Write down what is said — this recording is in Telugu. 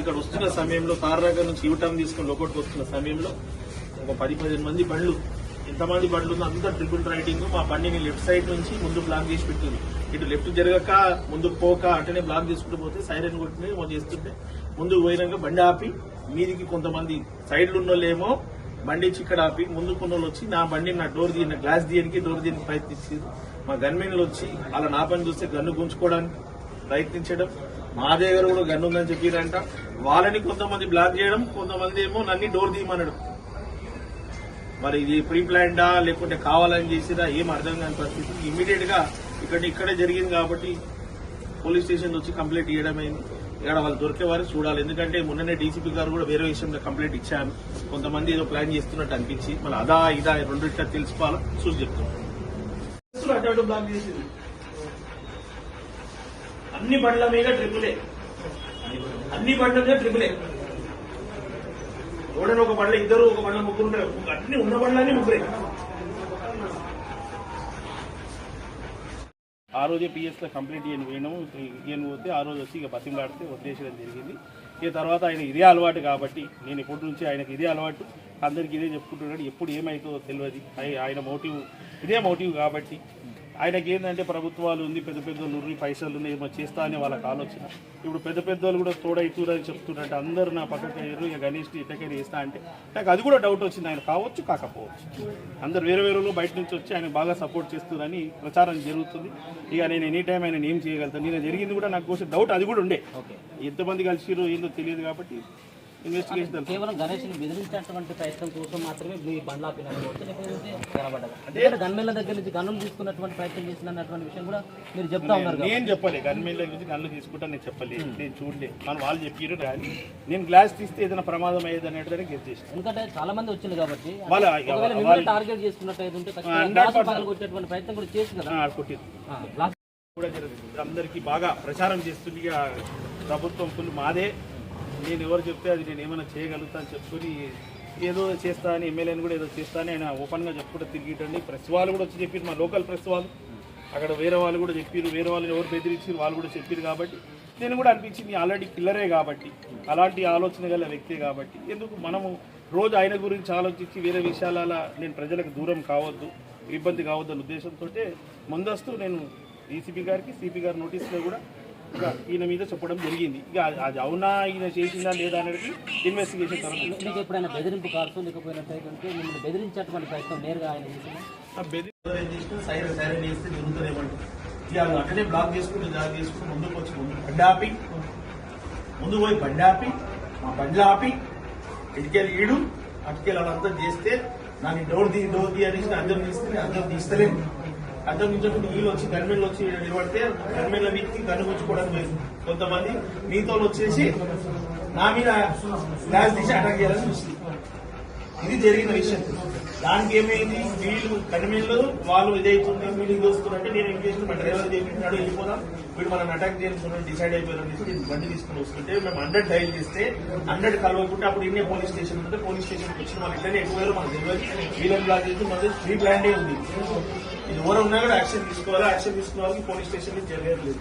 ఇక్కడ వస్తున్న సమయంలో తారనగర్ నుంచి యూటర్న్ తీసుకుని లోపలికి వస్తున్న సమయంలో ఒక పది పదిహేను మంది బండ్లు ఎంతమంది బండ్లు ఉందో అంతా ట్రిపుల్ రైడింగ్ మా బండిని లెఫ్ట్ సైడ్ నుంచి ముందు బ్లాక్ చేసి పెట్టింది. ఇటు లెఫ్ట్ జరగక ముందుకు పోక అటనే బ్లాక్ చేసుకుంటూ పోతే సైరన్ కొట్టిన చేస్తుంటే ముందుకు పోయినాక బండి ఆపి మీదికి కొంతమంది సైడ్లు ఉన్నోళ్ళేమో బండి ఇచ్చి ఇక్కడ ఆపి ముందుకున్న వాళ్ళు వచ్చి నా బండి నా డోర్ తీయన గ్లాస్ తీయడానికి డోర్ తీయడానికి ప్రయత్నించారు. మా గన్మెన్లు వచ్చి అలా నా పని చూస్తే గన్ను గుంజుకోవడానికి ప్రయత్నించడం. మా దగ్గర కూడా గన్ను ఉందని చెప్పారంట. వాళ్ళని కొంతమంది బ్లాక్ చేయడం కొంతమంది ఏమో నన్ను డోర్ తీయమనడం. మరి ఇది ప్రీ ప్లాన్డా లేకుంటే కావాలని చేసిరా ఏం అర్థం కాని పరిస్థితి. ఇమీడియట్గా ఇక్కడ ఇక్కడే జరిగింది కాబట్టి పోలీస్ స్టేషన్ వచ్చి కంప్లైంట్ ఇవ్వడమైంది ఇక్కడ వాళ్ళు దొరికే వారు చూడాలి. ఎందుకంటే మొన్ననే డీసీపీ గారు కూడా వేరే విషయంలో కంప్లైంట్ ఇచ్చాను కొంతమంది ఏదో ప్లాన్ చేస్తున్నట్టు అనిపించి. మళ్ళీ అదా ఇదా రెండింటిలా తెలుసుకోవాలని చూసి చెప్తున్నాను బ్లాక్ చేసింది. అన్ని బండ్ల మీద ట్రిపులే అన్ని బండ్ల మీద ట్రిపులే ఎవడైనా ఒక బండ్ల ఇద్దరు ఒక బండ్ల ముగ్గురు ఉంటారు. అన్ని ఉన్న బండ్లన్నీ ముగ్గురే. ఆ రోజే పిఎస్లో కంప్లీట్ కంప్లైంట్ ఇయ్యను పోయినాము ఇయ్యను పోతే ఆ రోజు వచ్చి ఇక బతిమలాడితే వదిలేసడం జరిగింది. ఇక తర్వాత ఆయన ఇదే అలవాటు కాబట్టి నేను ఇప్పటి నుంచి ఆయనకి ఇదే అలవాటు. అందరికీ ఇదే చెప్పుకుంటున్నాడు. ఎప్పుడు ఏమవుతుందో తెలియదు. ఆయన మోటివ్ ఇదే మోటివ్ కాబట్టి ఆయనకి ఏంటంటే ప్రభుత్వాలు ఉంది పెద్ద పెద్ద నుర్రి పైసలు ఉన్నాయి ఏమో చేస్తా అని వాళ్ళకి ఆలోచన. ఇప్పుడు పెద్ద పెద్దోళ్ళు కూడా తోడైతురని చెప్తున్నట్టు అందరూ నా పక్కకి అయ్యారు ఇక గణేష్ ఇటకరి చేస్తా అంటే నాకు అది కూడా డౌట్ వచ్చింది. ఆయన కావచ్చు కాకపోవచ్చు. అందరు వేరే వేరే బయట నుంచి వచ్చి ఆయన బాగా సపోర్ట్ చేస్తున్నారని ప్రచారం జరుగుతుంది. ఇక నేను ఎనీ టైం ఆయన ఏం చేయగలుగుతాను? నేను జరిగింది కూడా నాకు డౌట్ అది కూడా ఉండే. ఎంతమంది కలిసిరో ఏందో తెలియదు కాబట్టి కేవలం గణేష్ని బెదిరించేటువంటి ప్రయత్నం కోసం మాత్రమే మీ బండ్లు కనబడ్డది? అంటే దగ్గర నుంచి గన్నులు తీసుకున్నటువంటి ప్రయత్నం చేసినటువంటి విషయం కూడా మీరు చెప్తా ఉన్నారు. నేను చెప్పలే గన్మెన్ గురించి కళ్ళు తీసుకుంటా నేను చెప్పలేదు నేను చూడలే. మన వాళ్ళు చెప్పారు కానీ నేను గ్లాస్ తీస్తే ఏదైనా ప్రమాదం అయ్యేది అనేటిదని గెస్ చేసిన. ఎందుకంటే చాలా మంది వచ్చింది కాబట్టి టార్గెట్ చేసుకున్నట్టు ఉంటే పగలగొట్టేటువంటి ప్రయత్నం కూడా చేసి కదా. కొట్టింది కూడా జరుగుతుంది. అందరికీ బాగా ప్రచారం చేస్తుంది ప్రభుత్వం ఫుల్ మాదే. నేను ఎవరు చెప్తే అది నేను ఏమైనా చేయగలుగుతా అని చెప్పుకొని ఏదో చేస్తా అని ఎమ్మెల్యేని కూడా ఏదో చేస్తా అని ఆయన ఓపెన్గా చెప్పుకుంటూ తిరిగిటండి. ప్రెస్ వాళ్ళు కూడా వచ్చి చెప్పారు మా లోకల్ ప్రెస్ వాళ్ళు. అక్కడ వేరే వాళ్ళు కూడా చెప్పారు వేరే వాళ్ళు ఎవరు బెదిరించారు వాళ్ళు కూడా చెప్పారు కాబట్టి నేను కూడా అనిపించింది ఆల్రెడీ కిల్లరే కాబట్టి అలాంటి ఆలోచన గల వ్యక్తే కాబట్టి. ఎందుకు మనము రోజు ఆయన గురించి ఆలోచించి వేరే విషయాల నేను ప్రజలకు దూరం కావద్దు ఇబ్బంది కావద్దు అనే ఉద్దేశంతో ముందస్తు నేను డీసీపీ గారికి సిపి గారి నోటీసులో కూడా ఈయన మీద చెప్పడం జరిగింది. ఇక అది- అవునా? ఈయన చేసిందా లేదా అనేది ఇన్వెస్టిగేషన్ తర్వాత మీకు ఎప్పుడైనా బెదిరింపు కాల్సు లేకపోయినట్టయితే మిమ్మల్ని బెదిరించేటువంటి ప్రయత్నం నేరుగా ఆయన చేసిన అక్కడే బ్లాక్ చేసుకుంటూ బ్లాక్ చేసుకుంటూ ముందుకు వచ్చి ముందు బండి ఆపి ముందు పోయి బండి ఆపి మా బండి ఆపి ఇటుకెళ్ళి ఈడు అటుకెళ్ళి వాళ్ళంతా చేస్తే నాకు డోర్ తీ డోర్ తీ అనేసి అద్దం తీస్తే నేను అద్దం తీస్తలేను. అద్దం నుంచి వీళ్ళు వచ్చి గన్మెన్లు వచ్చి నిలబడితే గన్మెన్ల మీదకి గన్ను గుచ్చుకోవడానికి లేదు. కొంతమంది మీతో వచ్చేసి నా మీద గ్లాస్ తీసి అటాక్ చేయాలని చూసింది ఇది జరిగిన విషయం. దానికి ఏమైంది? వీళ్ళు కనిమిళ్ళు వాళ్ళు ఇదైతుంది వీళ్ళు దోస్తున్నట్టే నేను ఏం చేసిన మా డ్రైవర్ చేపించినాడు వెళ్ళిపోదాం. వీడు మనం అటాక్ చేయాలని డిసైడ్ అయిపోయారు అనేసి బండి తీసుకుని వస్తుంటే మేము హండ్రెడ్ డైల్ చేస్తే హండ్రెడ్ కలవకుంటే అప్పుడు ఇన్నే పోలీస్ స్టేషన్ ఉంటే పోలీస్ స్టేషన్కి వచ్చిన వాళ్ళు ఇట్లనే ఎక్కువ మనకు తెలియదు. వీళ్ళని బ్లాక్ చేసి మన ప్రీ ప్లాన్ ఉంది. ఇది ఎవరు ఉన్నా కూడా యాక్షన్ తీసుకోవాలి? యాక్షన్ తీసుకున్న వాళ్ళకి పోలీస్ స్టేషన్ జరగలేదు